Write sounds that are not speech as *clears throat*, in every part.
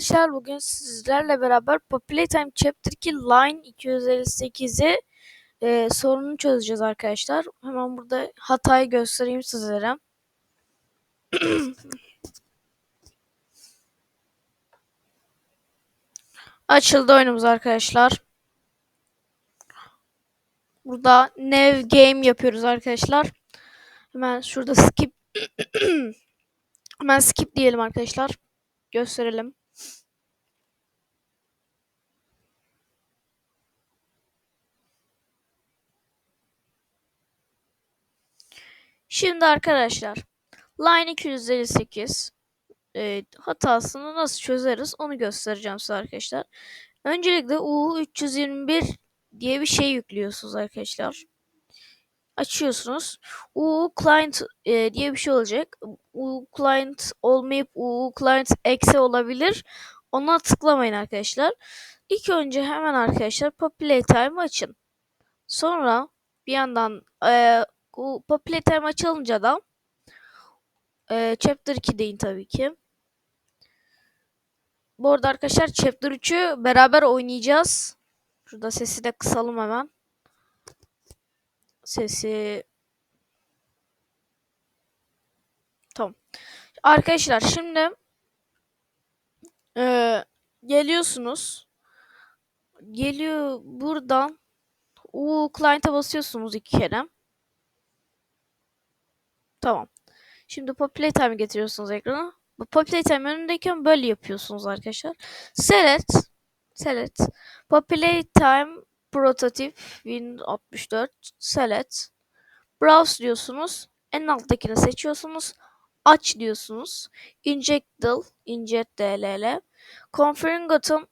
Arkadaşlar bugün sizlerle beraber Populate Time Chapter 2 Line 258'i e, sorununu çözeceğiz arkadaşlar. Hemen burada hatayı göstereyim sizlere. *clears throat* Açıldı oyunumuz arkadaşlar. Burada New Game yapıyoruz arkadaşlar. Hemen şurada skip *clears throat* Hemen skip diyelim arkadaşlar. Gösterelim. Şimdi arkadaşlar line 258 e, hatasını nasıl çözeriz onu göstereceğim size arkadaşlar. Öncelikle U321 diye bir şey yüklüyorsunuz arkadaşlar. Açıyorsunuz. U client e, diye bir şey olacak. U client olmayıp U client eksi olabilir. Ona tıklamayın arkadaşlar. İlk önce hemen arkadaşlar Populate Time açın. Sonra bir yandan e, bu Populate Time açılınca da e, Chapter 2'deyin tabii ki. Bu arada arkadaşlar Chapter 3'ü beraber oynayacağız. Şurada sesi de kısalım hemen. Sesi Tamam. Arkadaşlar şimdi e, geliyorsunuz. Geliyor buradan U client'a basıyorsunuz iki kere. Tamam. Şimdi Populate Time getiriyorsunuz ekrana. Bu Populate Time önündeyken böyle yapıyorsunuz arkadaşlar. Select Select Populate Time Prototype Win64 Select Browse diyorsunuz. En alttakini seçiyorsunuz. Aç diyorsunuz. Inject DL Inject DLL Confirm Atom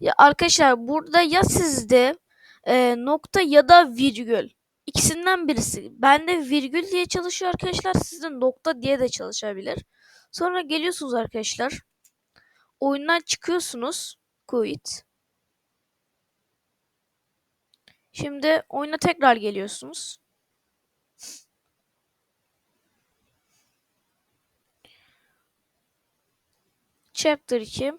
ya arkadaşlar burada ya sizde e, nokta ya da virgül İkisinden birisi. Bende virgül diye çalışıyor arkadaşlar. Sizde nokta diye de çalışabilir. Sonra geliyorsunuz arkadaşlar. Oyundan çıkıyorsunuz. Quit. Şimdi oyuna tekrar geliyorsunuz. Chapter 2.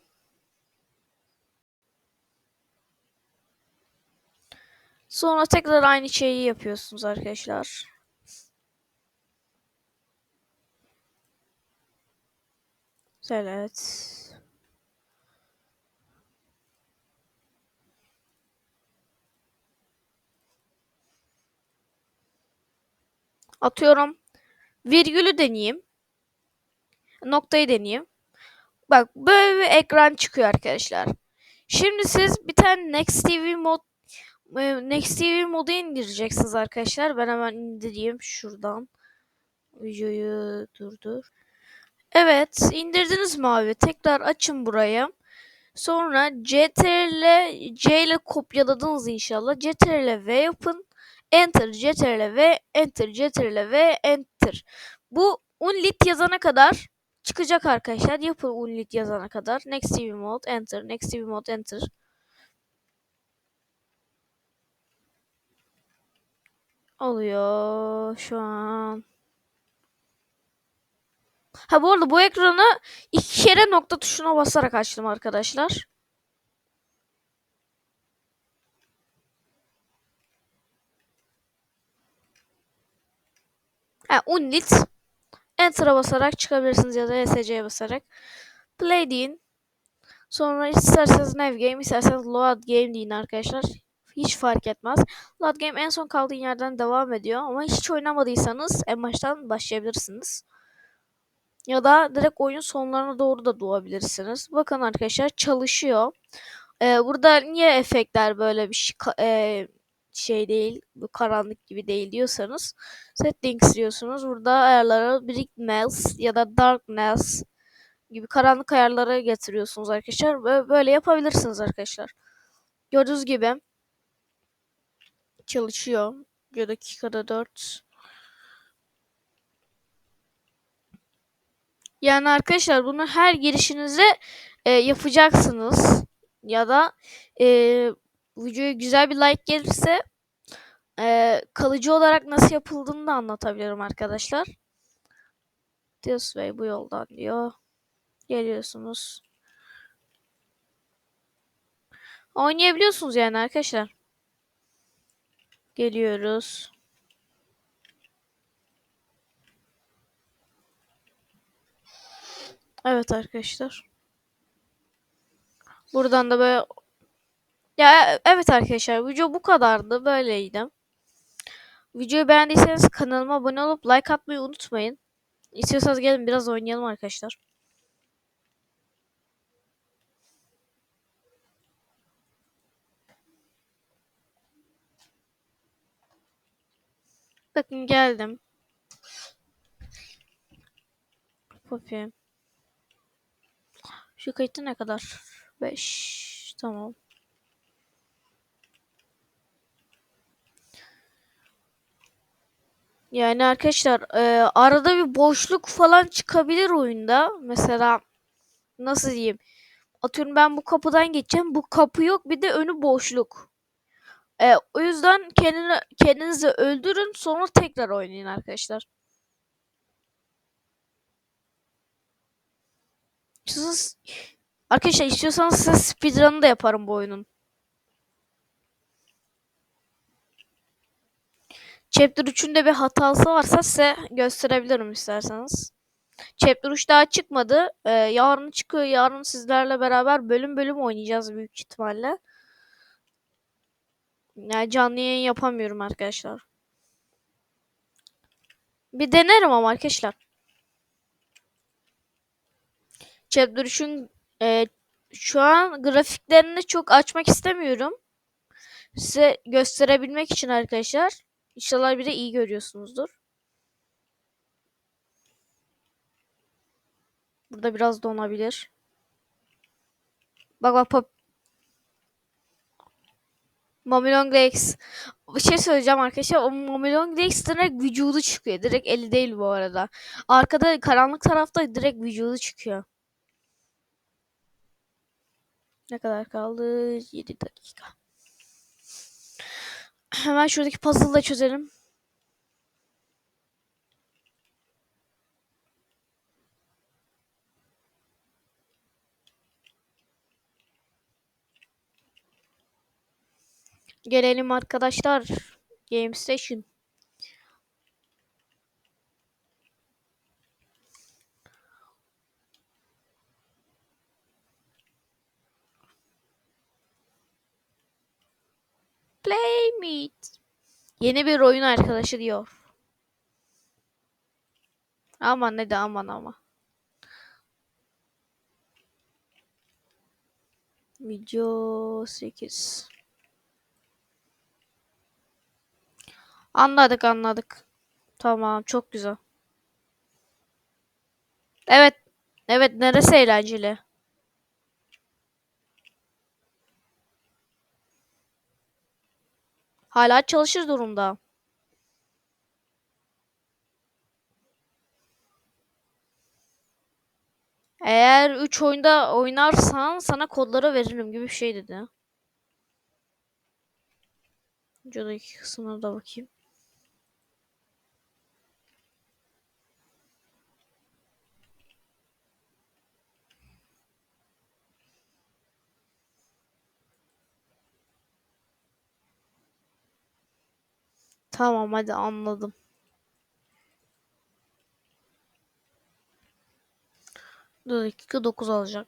Sonra tekrar aynı şeyi yapıyorsunuz arkadaşlar. Evet. Atıyorum. Virgülü deneyeyim. Noktayı deneyeyim. Bak böyle bir ekran çıkıyor arkadaşlar. Şimdi siz bir tane Next TV mod Next TV modu indireceksiniz arkadaşlar. Ben hemen indireyim şuradan. Videoyu durdur. Evet indirdiniz mi abi? Tekrar açın buraya. Sonra CTRL C ile kopyaladınız inşallah. CTRL V yapın. Enter CTRL V Enter CTRL V Enter. Bu unlit yazana kadar çıkacak arkadaşlar. Yapın unlit yazana kadar. Next TV mode Enter. Next TV mode Enter. Oluyor şu an. Ha bu arada bu ekranı iki kere nokta tuşuna basarak açtım arkadaşlar. Ha unlit. Enter'a basarak çıkabilirsiniz ya da ESC'ye basarak. Play deyin. Sonra isterseniz Nav Game, isterseniz Load Game deyin arkadaşlar. Hiç fark etmez. Load Game en son kaldığı yerden devam ediyor ama hiç oynamadıysanız en baştan başlayabilirsiniz. Ya da direkt oyun sonlarına doğru da doğabilirsiniz. Bakın arkadaşlar çalışıyor. Ee, burada niye efektler böyle bir şey, e, şey değil, bu karanlık gibi değil diyorsanız settings diyorsunuz. Burada ayarları brightness ya da darkness gibi karanlık ayarları getiriyorsunuz arkadaşlar. Böyle yapabilirsiniz arkadaşlar. Gördüğünüz gibi çalışıyor. Bir dakikada 4 Yani arkadaşlar bunu her girişinize e, yapacaksınız. Ya da e, videoya güzel bir like gelirse e, kalıcı olarak nasıl yapıldığını da anlatabilirim arkadaşlar. This way bu yoldan diyor. Geliyorsunuz. Oynayabiliyorsunuz yani arkadaşlar. Geliyoruz. Evet arkadaşlar. Buradan da böyle ya evet arkadaşlar video bu kadardı böyleydi. Videoyu beğendiyseniz kanalıma abone olup like atmayı unutmayın. İstiyorsanız gelin biraz oynayalım arkadaşlar. Bakın geldim. Poppy. Şu kayıtta ne kadar? 5. Tamam. Yani arkadaşlar e, arada bir boşluk falan çıkabilir oyunda. Mesela nasıl diyeyim? Atıyorum ben bu kapıdan geçeceğim. Bu kapı yok bir de önü boşluk. E, o yüzden kendini, kendinizi öldürün sonra tekrar oynayın arkadaşlar. Siz, arkadaşlar istiyorsanız size speedrun'ı da yaparım bu oyunun. Chapter 3'ün de bir hatası varsa size gösterebilirim isterseniz. Chapter 3 daha çıkmadı. Ee, yarın çıkıyor. Yarın sizlerle beraber bölüm bölüm oynayacağız büyük ihtimalle. Yani canlı yayın yapamıyorum arkadaşlar. Bir denerim ama arkadaşlar. Chapter 3'ün e, şu an grafiklerini çok açmak istemiyorum. Size gösterebilmek için arkadaşlar. İnşallah bir de iyi görüyorsunuzdur. Burada biraz donabilir. Bak bak Mamilong Legs. Bir şey söyleyeceğim arkadaşlar. O Mamilong Legs direkt vücudu çıkıyor. Direkt eli değil bu arada. Arkada karanlık tarafta direkt vücudu çıkıyor. Ne kadar kaldı? 7 dakika. Hemen şuradaki puzzle'ı da çözelim. Gelelim arkadaşlar. Game Station. Playmate. Yeni bir oyun arkadaşı diyor. Aman ne de aman ama. Video 8. Anladık anladık. Tamam çok güzel. Evet. Evet neresi eğlenceli? Hala çalışır durumda. Eğer 3 oyunda oynarsan sana kodları veririm gibi bir şey dedi. Videodaki kısmına da bakayım. Tamam hadi anladım. Dur dakika 9 alacak.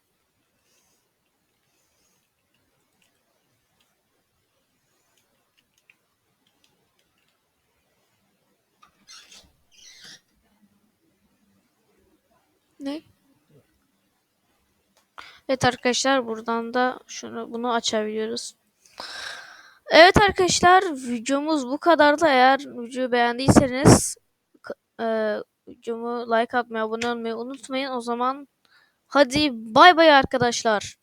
Ne? Evet arkadaşlar buradan da şunu bunu açabiliyoruz. Evet arkadaşlar videomuz bu kadardı. Eğer videoyu beğendiyseniz e, videomu like atmayı, abone olmayı unutmayın. O zaman hadi bay bay arkadaşlar.